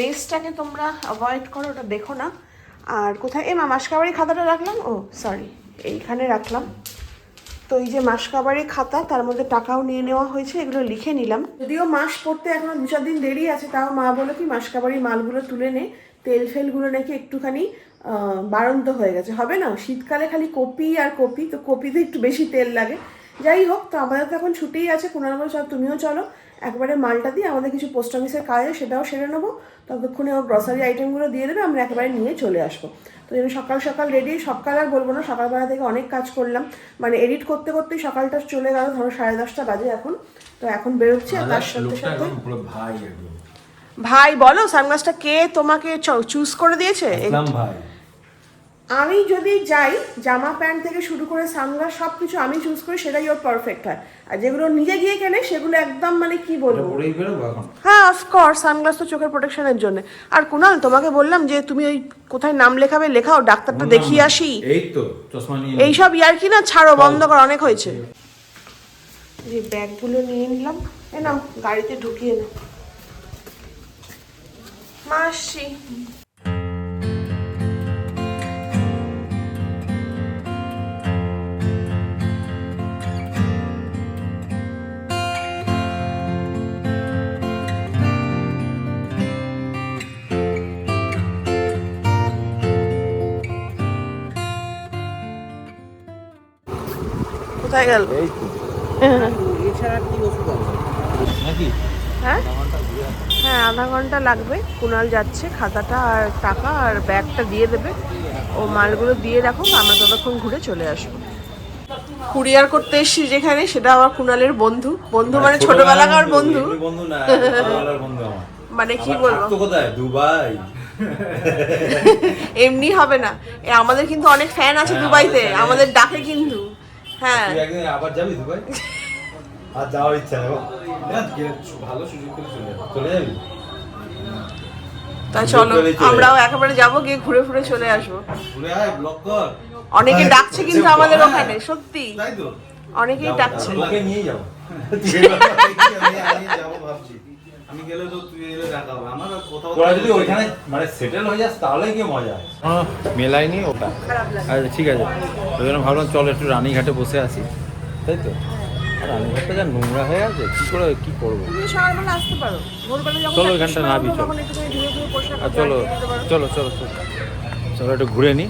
মেসটাকে তোমরা অ্যাভয়েড করো, ওটা দেখো না। আর কোথায়? এ মা মাসকাবারি খাতাটা রাখলাম? ও সরি এইখানে রাখলাম। তো এই যে মাসকাবারি খাতা, তার মধ্যে টাকাও নিয়ে নেওয়া হয়েছে, এগুলো লিখে নিলাম। যদিও মাস পড়তে এখনও দু চার দিন দেরি আছে, তাও মা বলে কি মাসকাবারি মালগুলো তুলে নে। তেল ফেলগুলো নাকি একটুখানি বাড়ন্ত হয়ে গেছে। হবে না? শীতকালে খালি কপি আর কপি, তো কপিতে একটু বেশি তেল লাগে। যাই হোক তো আমাদের তো এখন ছুটিই আছে কুনাল বলে চল তুমিও চলো। একবারে মালটা দিয়ে আমাদের কিছু পোস্ট অফিসের কাজ আছে সেটাও সেরে নেব। ততক্ষণে ও গ্রসারি আইটেমগুলো দিয়ে দেবে আমরা একেবারে নিয়ে চলে আসব। তো জন্য সকাল সকাল রেডি সকাল আর বলব না সকালবেলা থেকে অনেক কাজ করলাম। মানে এডিট করতে করতেই সকালটা চলে গেল ধরো সাড়ে দশটা বাজে এখন। তো এখন বেরোচ্ছি আর তার সাথে। সাথে ভাই বলো সানগ্লাসটা কে তোমাকে চুজ করে দিয়েছে? ভাই। আমি যদি যাই জামা প্যান্ট থেকে শুরু করে সানগ্লাস সব কিছু আমি চুজ করি সেটাই ওর পারফেক্ট হয়। আর যেগুলো নিজে গিয়ে কেনে সেগুলো একদম মানে কি বলব? হ্যাঁ অফকোর্স সানগ্লাস তো চোখের প্রোটেকশনের জন্য। আর কুনাল তোমাকে বললাম যে তুমি ওই কোথায় নাম লেখাবে লেখাও ডাক্তারটা দেখিয়ে আসি। এই তো চশমা নিয়ে এইসব ইয়ার কি না ছাড়ো বন্ধ কর অনেক হয়েছে। যে ব্যাগগুলো নিয়ে নিলাম। এ নাও গাড়িতে ঢুকিয়ে নাও। মাসি। কোথায় গেল? হ্যাঁ? হ্যাঁ আধা ঘণ্টা লাগবে। কুনাল যাচ্ছে খাতাটা আর টাকা আর ব্যাগটা দিয়ে দেবে। ও মালগুলো দিয়ে রাখো আমরা ততক্ষণ ঘুরে চলে আসব। কুরিয়ার করতে এসছি যেখানে সেটা আমার কুনালের বন্ধু। বন্ধু মানে ছোটবেলাকার বন্ধু এমনি বন্ধু না ছোটবেলার বন্ধু আমার। মানে কি বলব? কোথায়? দুবাই। এমনি হবে না। এ আমাদের কিন্তু অনেক ফ্যান আছে দুবাইতে। আমাদের ডাকে কিন্তু। হ্যাঁ। তুই একদিন আবার যাবি দুবাই? আর যাওয়ার ইচ্ছা নেই। ভালো সুযোগ করে চলে যাবি। যাবি? আমরাও একেবারে যাব গিয়ে ঘুরে ঘুরে চলে আসব। ঘুরে আয় ব্লক কর। অনেকে ডাকছে কিন্তু আমাদের হ্যাঁ, ওখানে সত্যি। তাই তো। অনেকেই ডাকছে। ওকে নিয়ে যাও আমি গেলে তো তুই এলে দেখা হবে আমার আর কোথাও তোরা যদি ওইখানে মানে সেটেল হয়ে যাস তাহলে কি মজা মেলাইনি ওটা। আচ্ছা ঠিক আছে ওই জন্য ভাবলাম চল একটু রানীঘাটে বসে আসি। তাই তো? আর রানীঘাটটা যা নোংরা হয়ে আছে কি করে কি করব? সকালবেলা আসতে পারো। চলো সময় নাবি, চলো। আর চলো। চলো চলো চলো। চলো একটু ঘুরে নি।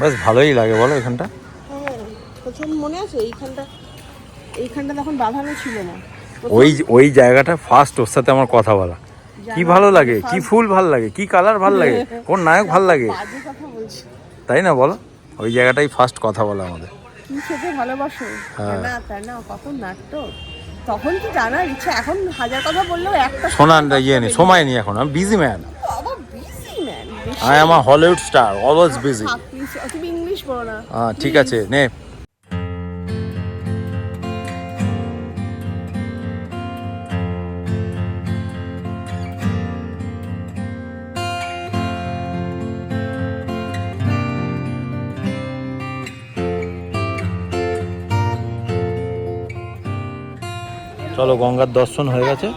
বেশ ভালোই লাগে বলো এখানটা। হ্যাঁ, প্রথম মনে আছে এইখানটা এইখানটা তখন বাঁধানো ছিল না। ওই ওই জায়গাটা ফার্স্ট ওর সাথে আমার কথা বলা। কি ভালো লাগে? কি ফুল ভালো লাগে? কি কালার ভালো লাগে? কোন নায়ক ভালো লাগে? তাই না বলো? ওই জায়গাটাই ফার্স্ট কথা বলা আমাদের। তুমি খেতে ভালোবাসো? হ্যাঁ। না তাই না কত নাটক তখন কি জানার ইচ্ছা। এখন হাজার কথা বললেও একটা শোনান ইয়ে নেই সময় নেই এখন। আমি busy man busy man I am a Hollywood star always busy তুমি ইংলিশ বলো না। ঠিক আছে নে। চলো গঙ্গার দর্শন হয়ে গেছে।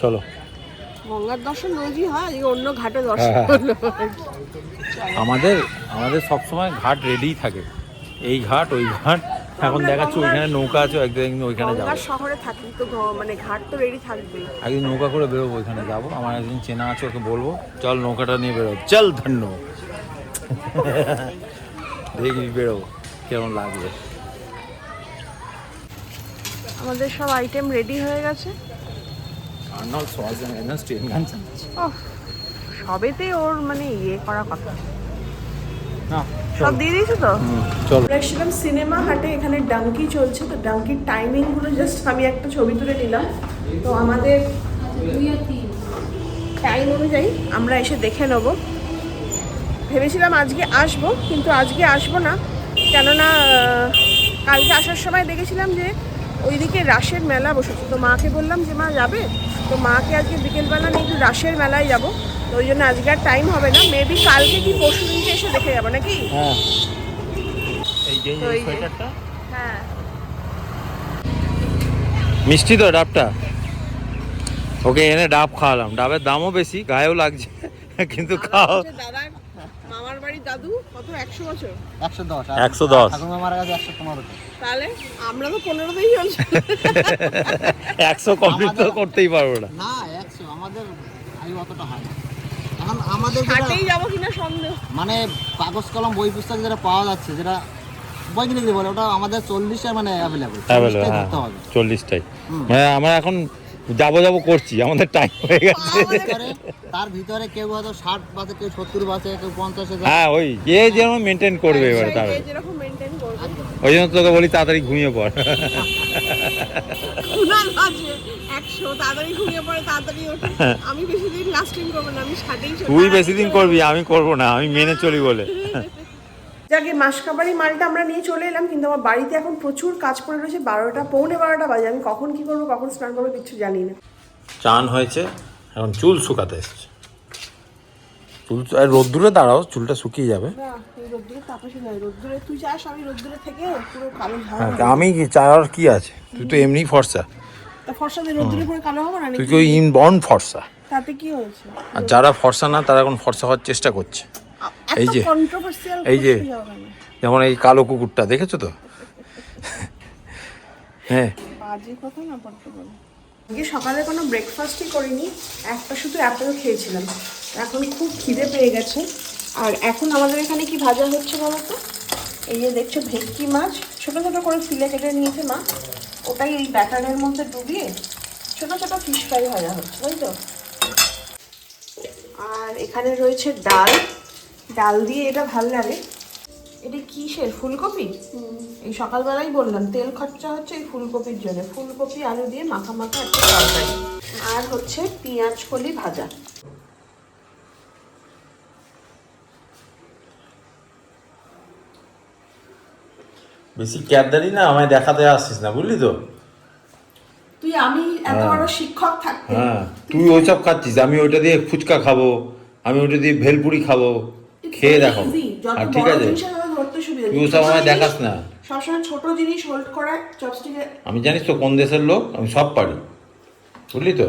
চলো। গঙ্গার দর্শন রোজই হয় অন্য ঘাটে দর্শন হ্যাঁ। আমাদের আমাদের সবসময় ঘাট রেডিই থাকে। এই ঘাট ওই ঘাট। এখন দেখাচ্ছি ওইখানে নৌকা আছে একদিন ওইখানে যাব। শহরে থাকি তো মানে ঘাট তো রেডি থাকবে। একদিন নৌকা করে বেরোবো ওইখানে যাব। আমার একদিন চেনা আছে ওকে বলব চল নৌকাটা নিয়ে বেরো চল ধন্য। দেখবি বেরোবো কেমন লাগবে। আমাদের সব আইটেম রেডি হয়ে গেছে। সবেতে ওর মানে ইয়ে করা কথা। না সব দিয়ে দিয়েছ তো? চল। আমরা এসেছিলাম সিনেমা হাটে এখানে ডাঙ্কি চলছে তো ডাঙ্কির টাইমিংগুলো জাস্ট আমি একটা ছবি তুলে নিলাম। তো আমাদের টাইম অনুযায়ী আমরা এসে দেখে নেব। ভেবেছিলাম আজকে আসব কিন্তু আজকে আসব না। কেননা কালকে আসার সময় দেখেছিলাম যে ওইদিকে রাসের মেলা বসেছে। তো মাকে বললাম যে মা যাবে? তো মাকে আজকে বিকেলবেলা নিয়ে একটু রাসের মেলায় যাব। তো ওই জন্য আজকে আর টাইম হবে না। মেবি কালকে কি পরশু দিনকে এসে দেখে যাব নাকি? হ্যাঁ। হ্যাঁ। মিষ্টি তো ডাবটা? ওকে এনে ডাব খাওয়ালাম। ডাবের দামও বেশি গায়েও লাগছে। কিন্তু খাও। দাদার মামার বাড়ির দাদু কত? একশো বছর? একশো দশ। একশো দশ। ঠাকুমা মারা গেছে একশো পনেরো তাহলে আমরা তো পনেরোতেই চলছি একশো কমপ্লিট তো করতেই পারব না। না একশো। আমাদের আয়ু অতটা হয় না। এখন আমাদের হাটেই যাব কিনা সন্দেহ। মানে কাগজ কলম বই পুস্তক যেটা পাওয়া যাচ্ছে যেটা বই কিনে দিতে বলে ওটা আমাদের চল্লিশে মানে অ্যাভেলেবল অ্যাভেলেবল হ্যাঁ ধরতে হবে। চল্লিশটাই। মানে আমরা এখন যাব যাব করছি আমাদের টাইম হয়ে গেছে। তার ভিতরে কেউ হয়তো ষাট বাজে কেউ সত্তর বাজে কেউ পঞ্চাশে হ্যাঁ ওই যে যেরকম মেনটেন করবে এবারে তার। ওই জন্য তোকে বলি তাড়াতাড়ি ঘুমিয়ে পড়। কুনাল বাজে একশো তাড়াতাড়ি ঘুমিয়ে পড়ে তাড়াতাড়ি ওঠে। আমি বেশি দিন লাস্টিং করব না আমি ষাটেই চলে তুই বেশি দিন করবি আমি করব না আমি মেনে চলি বলে। যাকে মাসকাবারি মালটা আমরা নিয়ে চলে এলাম কিন্তু আমার বাড়িতে এখন প্রচুর কাজ পড়ে রয়েছে বারোটা পৌনে বারোটা বাজে আমি কখন কি করব কখন স্নান করব কিচ্ছু জানি না। চান হয়েছে এখন চুল শুকাতে এসছে। চুল রোদ্দুরে দাঁড়াও চুলটা শুকিয়ে যাবে। আমি হ্যাঁ, আমি কি চাওয়ার কি আছে? তুই তো এমনি ফর্সা। তুই তো ইনবর্ন ফর্সা। তাতে কি হয়েছে? আর যারা ফর্সা না তারা এখন ফর্সা হওয়ার চেষ্টা করছে। এই যে, এই যে। যেমন এই কালো কুকুরটা দেখেছ তো? হ্যাঁ। সকালে কোনো ব্রেকফাস্টই করিনি একটা শুধু অ্যাপেল খেয়েছিলাম। এখন খুব খিদে পেয়ে গেছে। আর এখন আমাদের এখানে কি ভাজা হচ্ছে বলো তো? এই যে দেখছ ভেটকি মাছ। ছোটো ছোটো করে ফিলে কেটে নিয়েছে মা। ওটাই এই ব্যাটারের মধ্যে ডুবিয়ে ছোটো ছোটো ফিশ ফ্রাই ভাজা হচ্ছে তাই তো? আর এখানে রয়েছে ডাল। ডাল দিয়ে এটা ভালো লাগে। এটা কিসের? ফুলকপি? এই সকালবেলাই বললাম তেল খরচা হচ্ছে এই ফুলকপির জন্য। ফুলকপি আলু দিয়ে মাখা মাখা একটা তরকারি। আর হচ্ছে পেঁয়াজ কলি ভাজা। বেশি ক্যাবদারি না আমায় দেখাতে আসছিস না বুঝলি তো? তুই আমি এত বড় শিক্ষক থাকতে হ্যাঁ তুই ওইসব খাচ্ছিস আমি ওইটা দিয়ে ফুচকা খাব আমি ওইটা দিয়ে ভেলপুরি খাব। খেয়ে দেখো। আর ঠিক আছে। তুই ছোট আমায় দেখাস না। সবসময় ছোট জিনিস হোল্ড করা চপস্টিকে আমি জানিস তো কোন দেশের লোক আমি সব পারি। বুঝলি তো?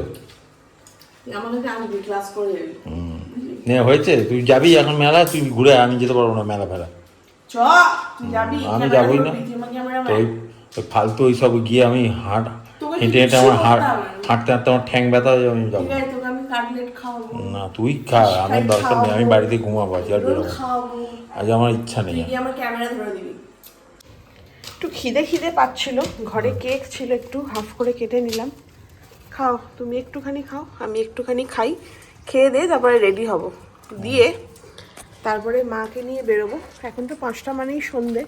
নে হয়েছে। তুই যাবি এখন মেলা তুই ঘুরে আমি যেতে পারব না মেলা ফেলা। আমি যাবোই না। ওই ফালতু ওই সব গিয়ে আমি হাঁট হেঁটে হেঁটে আমার হাঁট। হাঁটতে হাঁটতে আমার ঠ্যাং ব্যথা হয়ে যাবে আমি যাব। কাটলেট খাওয়াবো। না তুই খা আমি দরকার নেই আমি বাড়িতে ঘুমাবো আজ আর বেরোবো খাওয়াবো। আজ আমার ইচ্ছা নেই। আমার ক্যামেরা ধরে দিবি। একটু খিদে খিদে পাচ্ছিল ঘরে কেক ছিল একটু হাফ করে কেটে নিলাম। খাও তুমি একটুখানি খাও আমি একটুখানি খাই খেয়ে দিয়ে তারপরে রেডি হব। দিয়ে তারপরে মাকে নিয়ে বেরোবো। এখন তো পাঁচটা মানেই সন্ধে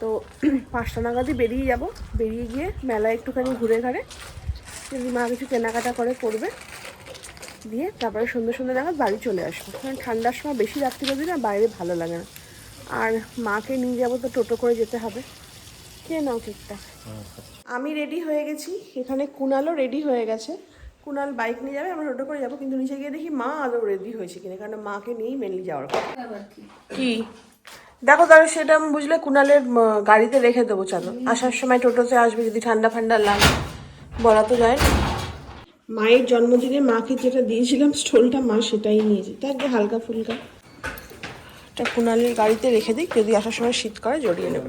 তো পাঁচটা নাগাদই বেরিয়ে যাব। বেরিয়ে গিয়ে মেলায় একটুখানি ঘুরে ঘাড়ে যদি মা কিছু কেনাকাটা করে করবে দিয়ে তারপরে সন্ধ্যে সন্ধ্যে নাগাদ বাড়ি চলে আসব। কারণ ঠান্ডার সময় বেশি রাত্রি অবধি না বাইরে ভালো লাগে না। আর মাকে নিয়ে যাব তো টোটো করে যেতে হবে। কে নাও কেকটা? আমি রেডি হয়ে গেছি। এখানে কুনালও রেডি হয়ে গেছে। কুনাল বাইক নিয়ে যাবে আমরা টোটো করে যাব। কিন্তু নিচে গিয়ে দেখি মা আরও রেডি হয়েছে কিনা কারণ মাকে নিয়েই মেনলি যাওয়ার কথা। কি? দেখো তাহলে সেটা আমি বুঝলে কুনালের গাড়িতে রেখে দেবো চলো। আসার সময় টোটোতে আসবে যদি ঠান্ডা ফান্ডা লাগে। বলা তো যায় না। মায়ের জন্মদিনে মাকে যেটা দিয়েছিলাম, স্টোলটা মা সেটাই নিয়েছে। থাকবে হালকা ফুলকা। এটা কুনালের গাড়িতে রেখে দিই, যদি আসার সময় শীত করে জড়িয়ে নেবে।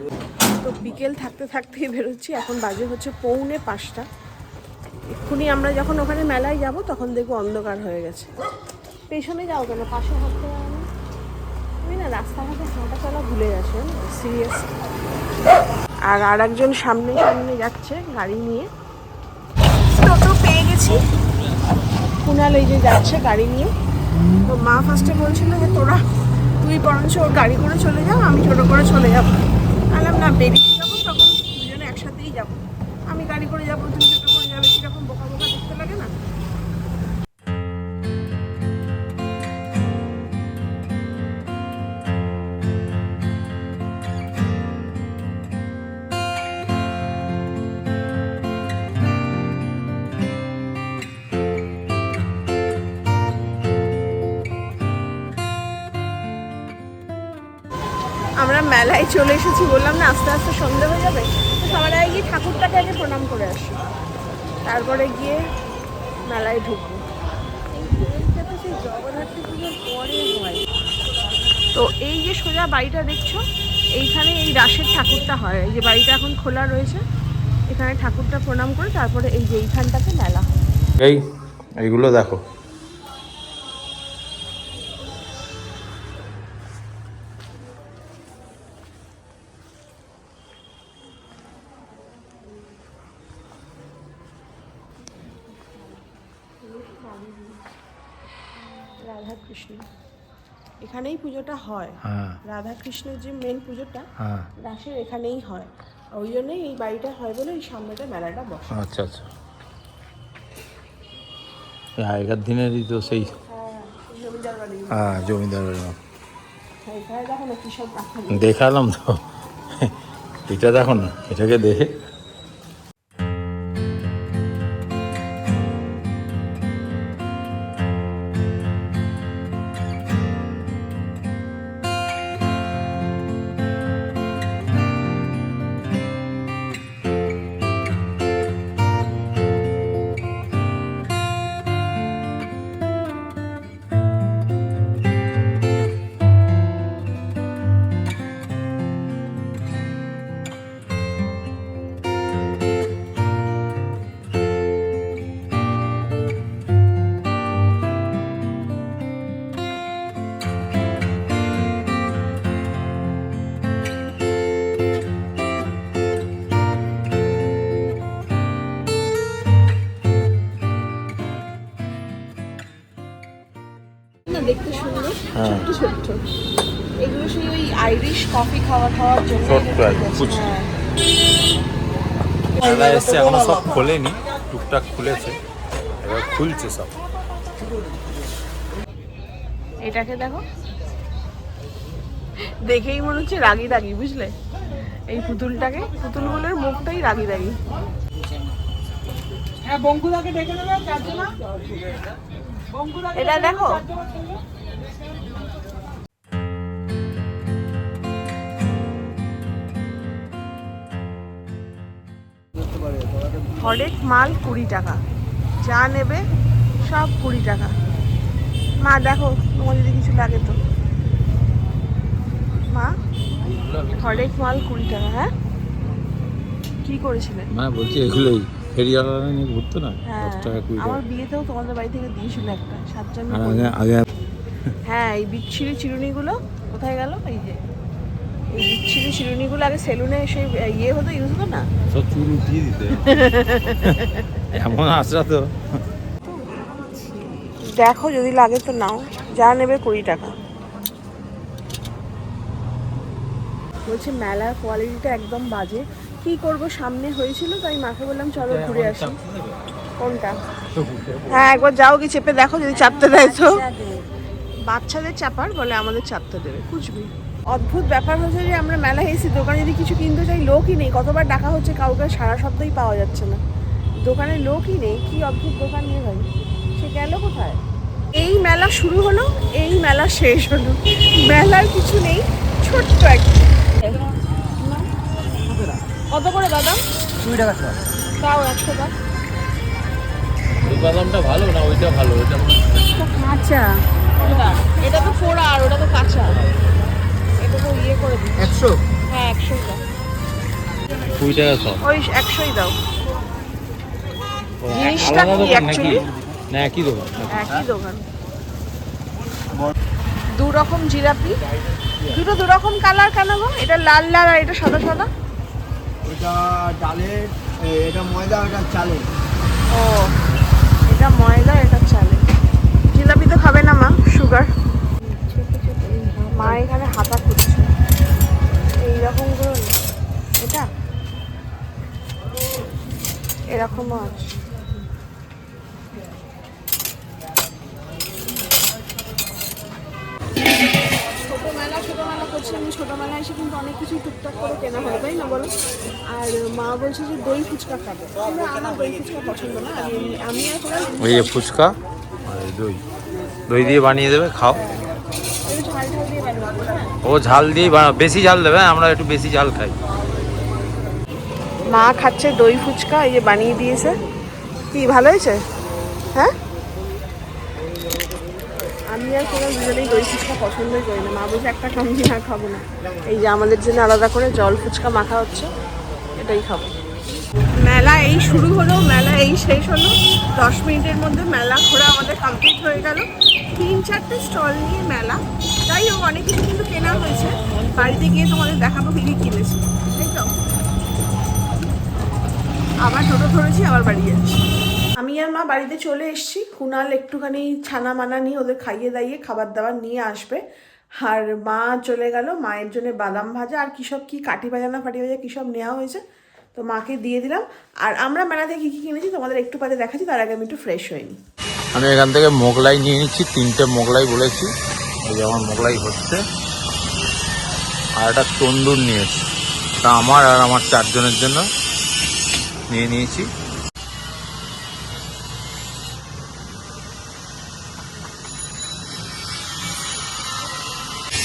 তো বিকেল থাকতে থাকতেই বেরোচ্ছি, এখন বাজে হচ্ছে পৌনে পাঁচটা। এক্ষুনি আমরা যখন ওখানে মেলায় যাব, তখন দেখব অন্ধকার হয়ে গেছে। পেছনে যাও কেন? পাশে হাঁটতে যাও না? রাস্তাঘাটে হাঁটা চলা ভুলে গেছো সিরিয়াস আর আর একজন সামনে সামনে যাচ্ছে গাড়ি নিয়ে। পেয়ে গেছি কুনাল এই যে যাচ্ছে গাড়ি নিয়ে। তো মা ফার্স্টে বলছিল যে, তোরা, তুই বরঞ্চ ওর গাড়ি করে চলে যাও, আমি ছোটো করে চলে যাব। বললাম, না, বেরিয়ে আমরা মেলায় চলে এসেছি, বললাম না, আস্তে আস্তে সন্ধে হয়ে যাবে। তো সবার আগে গিয়ে ঠাকুরটাকে আগে প্রণাম করে আসি। তারপরে গিয়ে মেলায় ঢুকবো। তো এই যে সোজা বাড়িটা দেখছ, এইখানে এই রাসের ঠাকুরটা হয়। এই যে বাড়িটা এখন খোলা রয়েছে, এখানে ঠাকুরটা প্রণাম করে তারপরে এই যে এইখানটাতে মেলা এই, এইগুলো দেখো। রাধা কৃষ্ণ এখানেই পুজোটা হয়। হ্যাঁ। রাধা কৃষ্ণের যে মেন পুজোটা হ্যাঁ। রাসের এখানেই হয়। ওই জন্যই এই বাড়িটা হয় বলে এই সামনেটা মেলাটা বসে। আচ্ছা আচ্ছা। আগেকার দিনেরই তো সেই। হ্যাঁ জমিদার বাড়ি। হ্যাঁ জমিদার বাড়ি। দেখালাম তো। এটা দেখো না এটাকে দেখে দেখতে সুন্দর হ্যাঁ। ছোট্ট ছোট্ট। এগুলো সেই ওই আইরিশ কফি খাওয়া খাওয়ার জন্য। হ্যাঁ। মেলা এসছে এখনও সব খোলেনি টুকটাক খুলেছে এবার খুলছে সব। এটাকে দেখো। দেখেই মনে হচ্ছে রাগি রাগি বুঝলে? এই পুতুলটাকে পুতুলগুলোর মুখটাই রাগি রাগি। এটা দেখো। হরেক মাল কুড়ি টাকা। যা নেবে সব কুড়ি টাকা। মা দেখো তোমার যদি কিছু লাগে তো। মা হরেক মাল কুড়ি টাকা হ্যাঁ? কি করেছিলে? মা বলছি এগুলোই ফেরিওয়ালা নিয়ে ঘুরতো না? হ্যাঁ দশ টাকা কুড়ি আমার বিয়েতেও তোমাদের বাড়ি থেকে দিয়েছিল একটা সাতজন আগে হ্যাঁ এই বিচ্ছিরি চিরুনিগুলো কোথায় গেল? এই যে এই বিচ্ছিরি আগে সেলুনে এসে ইয়ে হতো ইউজ হতো না? সব চুল উঠিয়ে দিতে। এমন আসরা তো। দেখো যদি লাগে তো নাও। যা নেবে কুড়ি টাকা। বলছে মেলার কোয়ালিটিটা একদম বাজে। কি করব সামনে হয়েছিল তাই মাকে বললাম চলো ঘুরে আসি। কোনটা? হ্যাঁ একবার যাও কি চেপে দেখো যদি চাপতে দেয় তো। বাচ্চাদের চাপার বলে আমাদের চাপতে দেবে বুঝবি অদ্ভুত ব্যাপার হচ্ছে যে আমরা মেলা এসেছি দোকানে যদি কিছু কিনতে চাই লোকই নেই। কতবার ডাকা হচ্ছে কাউকে সারা শব্দই পাওয়া যাচ্ছে না। দোকানে লোকই নেই। কি অদ্ভুত দোকান নিয়ে ভাই। সে গেল কোথায়? এই মেলা শুরু হলো এই মেলা শেষ হলো। মেলার কিছু নেই ছোট্ট একটা কত করে বাদাম? কুড়ি টাকা তাও একশো টাকা। এই বাদামটা ভালো না ওইটা ভালো? ওইটা কাঁচা এটা তো পোড়া আর ওটা তো কাঁচা। এটা ইয়ে করে দিই একশো? হ্যাঁ একশোই দাও। কুড়ি টাকা সব। ওই একশোই দাও। জিনিসটা কি দোকান না একই দোকান। একই দোকান। দু রকম জিলাপি। দুটো দু রকম কালার কেন গো? এটা লাল লাল আর এটা সাদা সাদা? এটা ডালের এটা ময়দা এটা চালের। ও এটা ময়দা এটা চালে জিলাপি তো খাবে না মা সুগার। মা এখানে হাতা খুঁজছে এইরকমগুলো না। এটা? এরকমও আছে ছোটোবেলা ছোটোবেলা করছি আমি। ছোটোবেলা এসে কিন্তু অনেক কিছু টুকটাক করে কেনা হয় তাই না বলো? আর মা বলছে যে দই ফুচকা খাবে। আমরা আমার দই ফুচকা পছন্দ না? আমি আমি আর ওই যে ফুচকা? আর দই। দই দিয়ে বানিয়ে দেবে খাও। একটু ঝাল দিয়ে বানাবো ও বেশি ঝাল দেবে হ্যাঁ? আমরা একটু বেশি ঝাল খাই। মা খাচ্ছে দই ফুচকা, এই যে বানিয়ে দিয়েছে। কি, ভালো হয়েছে? হ্যাঁ? আমি আর কোনো দুজনেই দই ফুচকা পছন্দই করি না। মা বলছে, একটা কামড়ি না খাব না। এই যে আমাদের জন্য আলাদা করে জল ফুচকা মাখা হচ্ছে, এটাই খাব। মেলা এই শুরু হলো, মেলা এই শেষ হলো। দশ মিনিটের মধ্যে মেলা ঘোরা আমাদের কমপ্লিট হয়ে গেল। তিন চারটে স্টল নিয়ে মেলা। যাই হোক অনেক কিছু কিন্তু কেনা হয়েছে। বাড়িতে গিয়ে তোমাদের দেখাবো কি কিনেছি। তাই তো? আবার টোটো ধরেছি, আবার বাড়ি যাচ্ছি। আমি আর মা বাড়িতে চলে এসেছি। কুনাল একটুখানি ছানা মানা নিয়ে ওদের খাইয়ে দাইয়ে খাবার দাবার নিয়ে আসবে। আর মা চলে গেল, মায়ের জন্য বাদাম ভাজা। আর কী সব, কী কাঠি ভাজা না ফাটি ভাজা কী সব নেওয়া হয়েছে, তো মাকে দিয়ে দিলাম। আর আমরা মেলা থেকে কী কী কিনেছি তোমাদের একটু পাতে দেখাচ্ছি, তার আগে আমি একটু ফ্রেশ হইনি আমি এখান থেকে মোগলাই নিয়ে নিচ্ছি, তিনটে মোগলাই বলেছি। এই যে আমার মোগলাই হচ্ছে। আর একটা তন্দুর নিয়েছি। তা আমার আর আমার চারজনের জন্য নিয়ে নিয়েছি।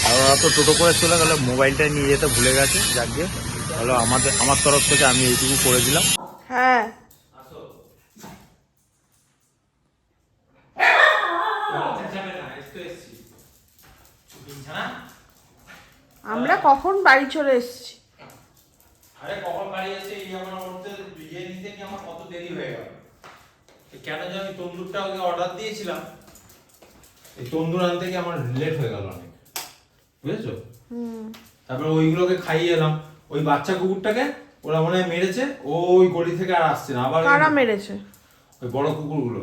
আর ওরা তো টোটো করে চলে গেলে, মোবাইলটা নিয়ে যেতে ভুলে গেছে। যাকে হলো আমাদের, আমার তরফ থেকে আমি এইটুকু করে দিলাম। হ্যাঁ। আমরা কখন বাড়ি চলে এসেছি? আরে কখন বাড়ি এসে এই আমার মধ্যে ইয়ে নিতে কি আমার কত দেরি হয়ে গেল? কেন যে আমি তন্দুরটা ওকে অর্ডার দিয়েছিলাম? এই তন্দুর আনতে কি আমার লেট হয়ে গেল অনেক। বুঝেছ? তারপরে ওইগুলোকে খাইয়ে এলাম। ওই বাচ্চা কুকুরটাকে ওরা মনে হয় মেরেছে ওই গলি থেকে আর আসছে না। আবার কারা মেরেছে? ওই বড় কুকুরগুলো।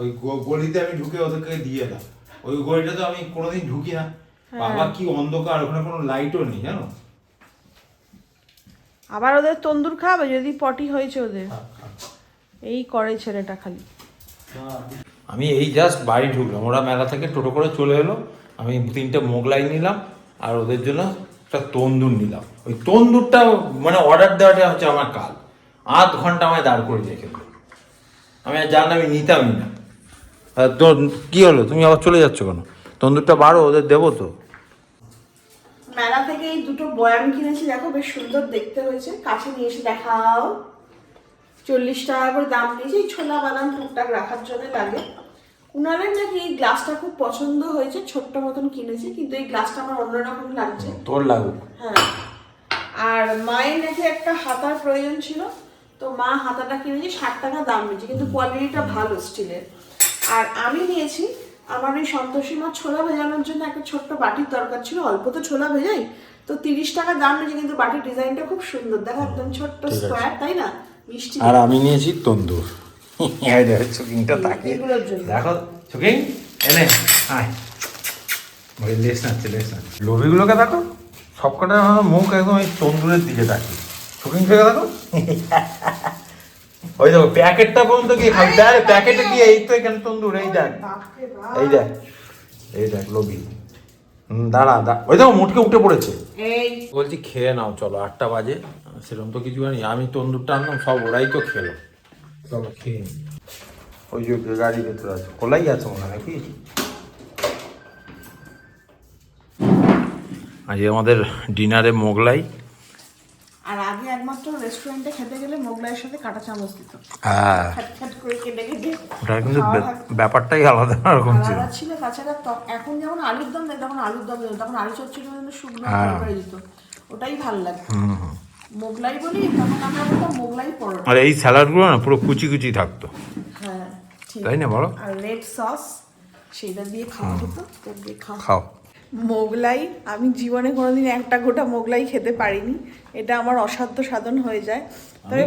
ওই গলিতে আমি ঢুকে ওদেরকে দিয়ে এলাম। ওই গলিটা তো আমি কোনোদিন ঢুকি না। বাবা কি অন্ধকার ওখানে কোনো লাইটও নেই জানো? আবার ওদের তন্দুর খাবে যদি পটি হয়েছে ওদের। এই করে ছেলেটা খালি। আমি এই জাস্ট বাড়ি ঢুকলাম ওরা মেলা থেকে টোটো করে চলে এলো আমি তিনটে মোগলাই নিলাম আর ওদের জন্য একটা তন্দুর নিলাম। ওই তন্দুরটা মানে অর্ডার দেওয়াটা হচ্ছে আমার কাল। আধ ঘণ্টা আমায় দাঁড় করে রেখে দিল। আমি আর জান আমি নিতামই না। তোর কি হলো? তুমি আবার চলে যাচ্ছ কেন? তন্দুরটা বাড়ো ওদের দেবো তো। মেলা থেকে এই দুটো বয়াম কিনেছি দেখো বেশ সুন্দর দেখতে হয়েছে। কাছে নিয়ে এসে দেখাও। চল্লিশ টাকা করে দাম নিয়েছে এই ছোলা বাদাম টুকটাক রাখার জন্য লাগে। কুনালের নাকি এই গ্লাসটা খুব পছন্দ হয়েছে ছোট্ট মতন কিনেছি কিন্তু এই গ্লাসটা আমার অন্যরকম লাগছে। তোর লাগুক। হ্যাঁ। আর মায়ের নাকি একটা হাতার প্রয়োজন ছিল তো মা হাতাটা কিনেছি ষাট টাকা দাম নিয়েছে কিন্তু কোয়ালিটিটা ভালো স্টিলের আর আমি নিয়েছি আমার ওই সন্তোষী মা ছোলা ভেজানোর জন্য একটা ছোট্ট বাটির দরকার ছিল অল্প তো ছোলা ভেজাই। তো তিরিশ টাকা দাম নিয়েছে কিন্তু বাটির ডিজাইনটা খুব সুন্দর। দেখো একদম ছোট্ট স্কোয়ার তাই না? মিষ্টি আর আমি নিয়েছি তন্দুর। দেখো চুকিংটা জন্য। দেখো চুকিং এনে আয়। ওই লেস নাচ্ছে লেস নাচ্ছে লোভিগুলোকে দেখো সবকটা মুখ একদম এই তন্দুরের দিকে তাকিয়ে। চুকিং থেকে দেখো। ওই দেখো প্যাকেটটা পর্যন্ত কি? খাবি দেখ প্যাকেটে কি এই তো এখানে তন্দুর এই দেখ। এই দেখ এই দেখ লোভি। হুম, দাঁড়া দা ওই দেখো মুটকে উঠে পড়েছে। বলছি খেয়ে নাও চলো আটটা বাজে। সেরকম তো কিছু জানি আমি তন্দুরটা আনলাম সব ওরাই তো খেলো। চলো খেয়ে নিই। ওই যে গাড়ি ভেতরে আছে। খোলাই আছে মনে হয় নাকি? আজকে আমাদের ডিনারে মোগলাই। রেস্টুরেন্টে খেতে গেলে মোগলাইয়ের সাথে কাটা চামচ দিত। হ্যাঁ। করে কেটে কেটে ওটা কিন্তু। ব্যাপারটাই আলাদা রকম ছিল। আলাদা ছিল তাছাড়া এখন যেমন আলুর দম দেয় তখন আলুর দম তখন আলু চচ্চড়ি মানে শুকনো হ্যাঁ। করে দিত। ওটাই ভালো লাগতো। মোগলাই বলি তখন আমরা বলতাম মোগলাই পরোটা। আর এই স্যালাডগুলো না পুরো কুচি কুচি থাকতো। হ্যাঁ ঠিক। তাই না বলো? আর রেড সস সেটা দিয়ে খাওয়া হতো দিয়ে খাওয়া খাও। মোগলাই। আমি জীবনে কোনোদিন একটা গোটা মোগলাই খেতে পারিনি। এটা আমার অসাধ্য সাধন হয়ে যায়। তবে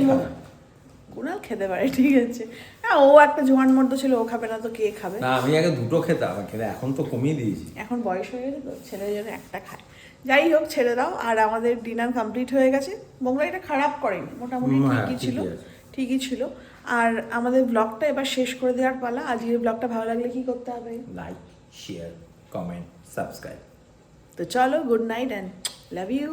কুনাল খেতে পারে ঠিক আছে। হ্যাঁ ও একটা জোয়ান মর্দ ছিল ও খাবে না তো কে খাবে? না আমি আগে দুটো খেতাম খেলে এখন তো কমিয়ে দিয়েছি। এখন বয়স হয়ে গেছে তো ছেলের জন্য একটা খায়। যাই হোক ছেড়ে দাও আর আমাদের ডিনার কমপ্লিট হয়ে গেছে। মোগলাইটা খারাপ করেনি মোটামুটি হ্যাঁ, ঠিকই ছিল। ঠিকই ছিল। আর আমাদের ব্লগটা এবার শেষ করে দেওয়ার পালা। আজকের ব্লগটা ভালো লাগলে কি করতে হবে? লাইক শেয়ার কমেন্ট সাবস্ক্রাইব তো চলো good night and love you